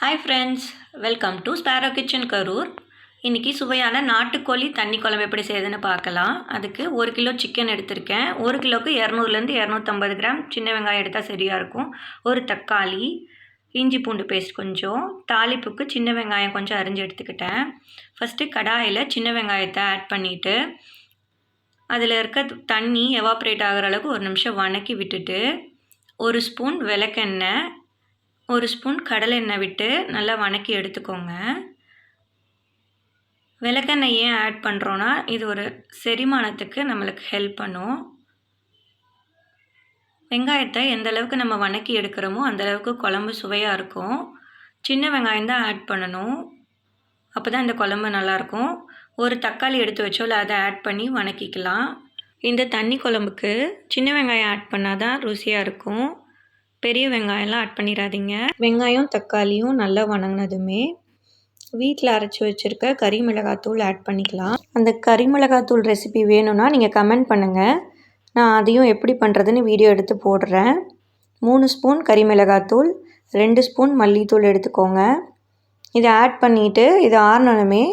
Hi friends welcome to sparrow kitchen Karur இன்றைக்கி சுவையான நாட்டுக்கோழி தண்ணி குழம்பு எப்படி செய்யுதுன்னு பார்க்கலாம். அதுக்கு ஒரு கிலோ சிக்கன் எடுத்திருக்கேன். ஒரு கிலோவுக்கு இரநூறுலேருந்து இரநூத்தம்பது கிராம் சின்ன வெங்காயம் எடுத்தால் சரியாக இருக்கும். ஒரு தக்காளி இஞ்சி பூண்டு பேஸ்ட் கொஞ்சம் தாளிப்புக்கு சின்ன வெங்காயம் கொஞ்சம் அரிஞ்சு எடுத்துக்கிட்டேன். ஃபஸ்ட்டு கடாயில் சின்ன வெங்காயத்தை ஆட் பண்ணிவிட்டு அதில் இருக்க தண்ணி எவாப்ரேட் ஆகிற அளவுக்கு ஒரு நிமிஷம் வணக்கி விட்டுட்டு ஒரு ஸ்பூன் விளக்கெண்ணெய் ஒரு ஸ்பூன் கடலை எண்ணெய் விட்டு நல்லா வணக்கி எடுத்துக்கோங்க. விளக்கெண்ணெய் ஏன் ஆட் பண்ணுறோன்னா இது ஒரு செரிமானத்துக்கு நம்மளுக்கு ஹெல்ப் பண்ணும். வெங்காயத்தை எந்த அளவுக்கு நம்ம வணக்கி எடுக்கிறோமோ அந்தளவுக்கு குழம்பு சுவையாக இருக்கும். சின்ன வெங்காயம் தான் ஆட் பண்ணணும். அப்போ தான் இந்த குழம்பு நல்லாயிருக்கும் ஒரு தக்காளி எடுத்து வச்சோ இல்லை அதை ஆட் பண்ணி வணக்கிக்கலாம். இந்த தண்ணி குழம்புக்கு சின்ன வெங்காயம் ஆட் பண்ணால் தான் ருசியாக இருக்கும். பெரிய வெங்காயம்லாம் ஆட் பண்ணிடாதீங்க. வெங்காயம் தக்காளியும் நல்லா வணங்கினதுமே வீட்டில் அரைச்சி வச்சுருக்க கறி மிளகாத்தூள் ஆட் பண்ணிக்கலாம். அந்த கறி மிளகாத்தூள் ரெசிபி வேணும்னா நீங்கள் கமெண்ட் பண்ணுங்கள் நான் அதையும் எப்படி பண்ணுறதுன்னு வீடியோ எடுத்து போடுறேன். மூணு ஸ்பூன் கறி மிளகாத்தூள் ரெண்டு ஸ்பூன் மல்லித்தூள் எடுத்துக்கோங்க. இதை ஆட் பண்ணிவிட்டு இது ஆறினதுமே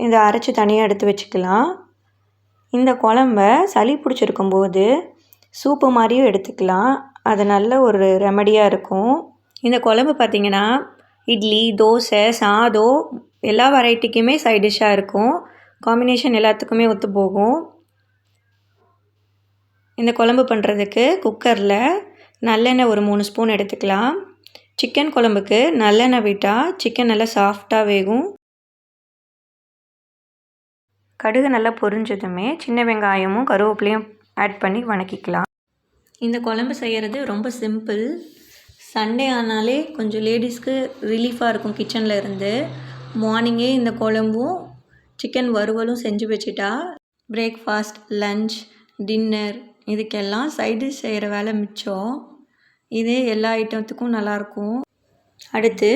இதை அரைச்சி தனியாக எடுத்து வச்சுக்கலாம். இந்த குழம்ப சளி பிடிச்சிருக்கும் போது சூப்பு மாதிரியும் எடுத்துக்கலாம். அது நல்ல ஒரு ரெமடியாக இருக்கும். இந்த குழம்பு பார்த்திங்கன்னா இட்லி தோசை சாதம் எல்லா வெரைட்டிக்குமே சைட் டிஷ்ஷாக இருக்கும். காம்பினேஷன் எல்லாத்துக்குமே ஒத்து போகும். இந்த குழம்பு பண்ணுறதுக்கு குக்கரில் நல்லெண்ணெய் ஒரு மூணு ஸ்பூன் எடுத்துக்கலாம். சிக்கன் குழம்புக்கு நல்லெண்ணெய் விட்டால் சிக்கன் நல்லா சாஃப்டாக வேகும். கடுகு நல்லா பொரிஞ்சதுமே சின்ன வெங்காயமும் கருவேப்பிலையும் ஆட் பண்ணி வணக்கிக்கலாம். இந்த குழம்பு செய்கிறது ரொம்ப சிம்பிள். சண்டே ஆனாலே கொஞ்சம் லேடிஸ்க்கு ரிலீஃபாக இருக்கும் கிச்சனில் இருந்து. மார்னிங்கே இந்த குழம்பும் சிக்கன் வறுவலும் செஞ்சு வச்சுட்டா பிரேக்ஃபாஸ்ட் லஞ்ச் டின்னர் இதுக்கெல்லாம் சைடு செய்கிற வேலை மிச்சம். இதே எல்லா ஐட்டத்துக்கும் நல்லாயிருக்கும் அடுத்து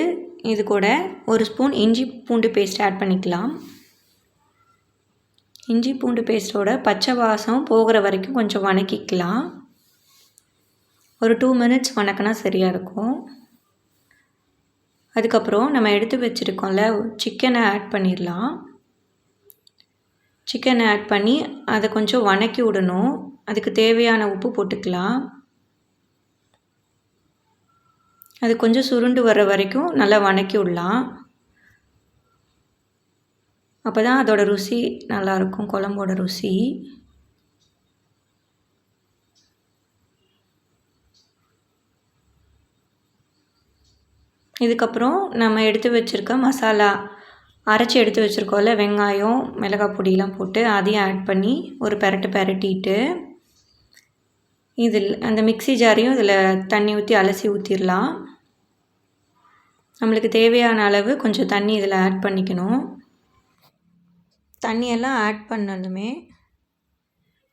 இது கூட ஒரு ஸ்பூன் இஞ்சி பூண்டு பேஸ்ட் ஆட் பண்ணிக்கலாம். இஞ்சி பூண்டு பேஸ்ட்டோட பச்சை வாசம் போகிற வரைக்கும் கொஞ்சம் வணக்கிக்கலாம். ஒரு டூ மினிட்ஸ் வணக்கினா சரியாக இருக்கும். அதுக்கப்புறம் நம்ம எடுத்து வச்சுருக்கோம்ல சிக்கனை ஆட் பண்ணிடலாம். சிக்கனை ஆட் பண்ணி அதை கொஞ்சம் வணக்கி விடணும். அதுக்கு தேவையான உப்பு போட்டுக்கலாம். அது கொஞ்சம் சுருண்டு வர்ற வரைக்கும் நல்லா வணக்கி விடலாம். அப்போ தான் அதோடய ருசி நல்லாயிருக்கும் குழம்போட ருசி. இதுக்கப்புறம் நம்ம எடுத்து வச்சுருக்க மசாலா அரைச்சி எடுத்து வச்சுருக்கோம்ல வெங்காயம் மிளகாய் பொடியெலாம் போட்டு அதையும் ஆட் பண்ணி ஒரு பெரட்டு பெரட்டிட்டு இதில் அந்த மிக்சி ஜாரையும் இதில் தண்ணி ஊற்றி அலசி ஊற்றிடலாம் நம்மளுக்கு தேவையான அளவு கொஞ்சம் தண்ணி இதில் ஆட் பண்ணிக்கணும். தண்ணியெல்லாம் ஆட் பண்ணதுமே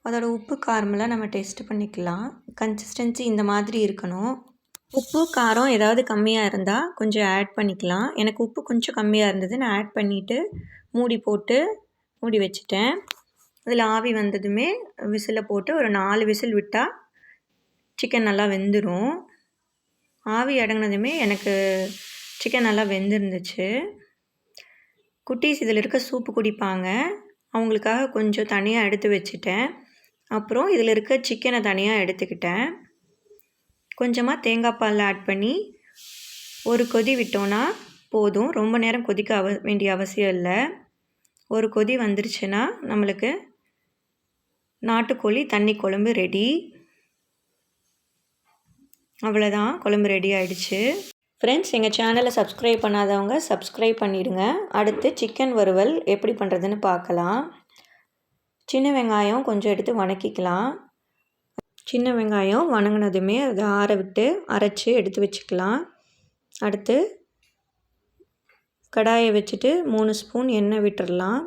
அதோட உப்பு காரமெல்லாம் நம்ம டேஸ்ட் பண்ணிக்கலாம். கன்சிஸ்டன்சி இந்த மாதிரி இருக்கணும். உப்பு காரம் ஏதாவது கம்மியாக இருந்தால் கொஞ்சம் ஆட் பண்ணிக்கலாம். எனக்கு உப்பு கொஞ்சம் கம்மியாக இருந்தது நான் ஆட் பண்ணிவிட்டு மூடி போட்டு மூடி வச்சுட்டேன். அதில் ஆவி வந்ததுமே விசிலில் போட்டு ஒரு நாலு விசில் விட்டால் சிக்கன் நல்லா வெந்துடும் ஆவி அடங்கினதுமே எனக்கு சிக்கன் நல்லா வெந்திருந்துச்சு. குட்டீஸ் இதில் இருக்க சூப்பு குடிப்பாங்க. அவங்களுக்காக கொஞ்சம் தனியாக எடுத்து வச்சுட்டேன். அப்புறம் இதில் இருக்க சிக்கனை தனியாக எடுத்துக்கிட்டேன். கொஞ்சமாக தேங்காய் பால் ஆட் பண்ணி ஒரு கொதி விட்டோன்னா போதும். ரொம்ப நேரம் கொதிக்க அவ வேண்டிய அவசியம் இல்லை. ஒரு கொதி வந்துருச்சுன்னா நம்மளுக்கு நாட்டுக்கோழி தண்ணி குழம்பு ரெடி அவ்வளோதான் குழம்பு ரெடி ஆகிடுச்சு ஃப்ரெண்ட்ஸ் எங்கள் சேனலை சப்ஸ்கிரைப் பண்ணாதவங்க சப்ஸ்கிரைப் பண்ணிவிடுங்க அடுத்து சிக்கன் வறுவல் எப்படி பண்ணுறதுன்னு பார்க்கலாம். சின்ன வெங்காயம் கொஞ்சம் எடுத்து வணக்கிக்கலாம். சின்ன வெங்காயம் வணங்கினதுமே அதை ஆற விட்டு அரைச்சி எடுத்து வச்சுக்கலாம். அடுத்து கடாயை வச்சுட்டு மூணு ஸ்பூன் எண்ணெய் விட்டுடலாம்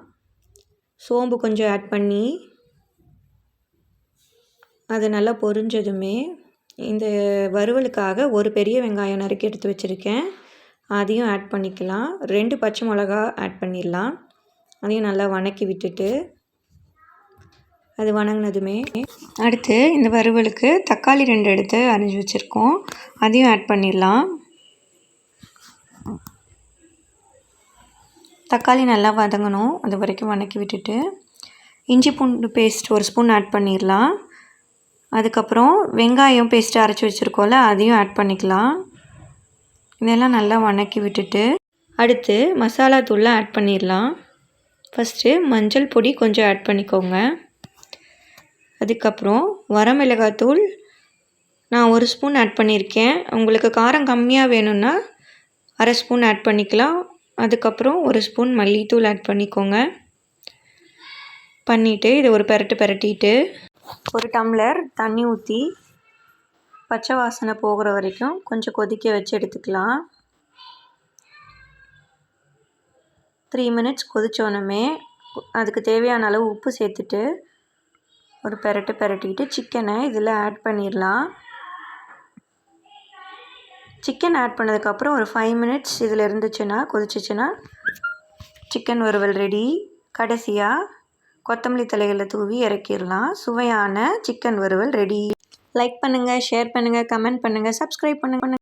சோம்பு கொஞ்சம் ஆட் பண்ணி அது நல்லா பொரிஞ்சதுமே இந்த வறுவலுக்காக ஒரு பெரிய வெங்காயம் நறுக்கி எடுத்து வச்சுருக்கேன். அதையும் ஆட் பண்ணிக்கலாம். ரெண்டு பச்சை மிளகா ஆட் பண்ணிடலாம். அதையும் நல்லா வணக்கி விட்டுட்டு அது வணங்கினதுமே. அடுத்து இந்த வறுவலுக்கு தக்காளி ரெண்டு எடுத்து அரிஞ்சு வச்சுருக்கோம். அதையும் ஆட் பண்ணிடலாம். தக்காளி நல்லா வதங்கணும். அது வரைக்கும் வணக்கி விட்டுட்டு இஞ்சி பூண்டு பேஸ்ட் ஒரு ஸ்பூன் ஆட் பண்ணிடலாம். அதுக்கப்புறம் வெங்காயம் பேஸ்ட்டு அரைச்சி வச்சுருக்கோம்ல அதையும் ஆட் பண்ணிக்கலாம். இதெல்லாம் நல்லா வணக்கி விட்டுட்டு அடுத்து மசாலா தூள்லாம் ஆட் பண்ணிடலாம். ஃபஸ்ட்டு மஞ்சள் பொடி கொஞ்சம் ஆட் பண்ணிக்கோங்க. அதுக்கப்புறம் வரமிளகாத்தூள் நான் ஒரு ஸ்பூன் ஆட் பண்ணியிருக்கேன். உங்களுக்கு காரம் கம்மியாக வேணும்னா அரை ஸ்பூன் ஆட் பண்ணிக்கலாம். அதுக்கப்புறம் ஒரு ஸ்பூன் மல்லித்தூள் ஆட் பண்ணிக்கோங்க. பண்ணிவிட்டு இதை ஒரு பெரட்டு பெரட்டிட்டு ஒரு டம்ளர் தண்ணி ஊற்றி பச்சை வாசனை போகிற வரைக்கும் கொஞ்சம் கொதிக்க வச்சு எடுத்துக்கலாம். த்ரீ மினிட்ஸ் கொதிச்சோனமே அதுக்கு தேவையான அளவு உப்பு சேர்த்துட்டு ஒரு பெரட்டு பெரட்டிட்டு சிக்கனை இதில் ஆட் பண்ணிடலாம். சிக்கன் ஆட் பண்ணதுக்கப்புறம் ஒரு ஃபைவ் மினிட்ஸ் இதில் இருந்துச்சுன்னா கொதிச்சிச்சுன்னா சிக்கன் வறுவல் ரெடி கடைசியாக கொத்தமல்லி தலைகளை தூவி இறக்கிடலாம். சுவையான சிக்கன் வறுவல் ரெடி லைக் பண்ணுங்கள் ஷேர் பண்ணுங்கள் கமெண்ட் பண்ணுங்கள் சப்ஸ்கிரைப் பண்ணுங்க.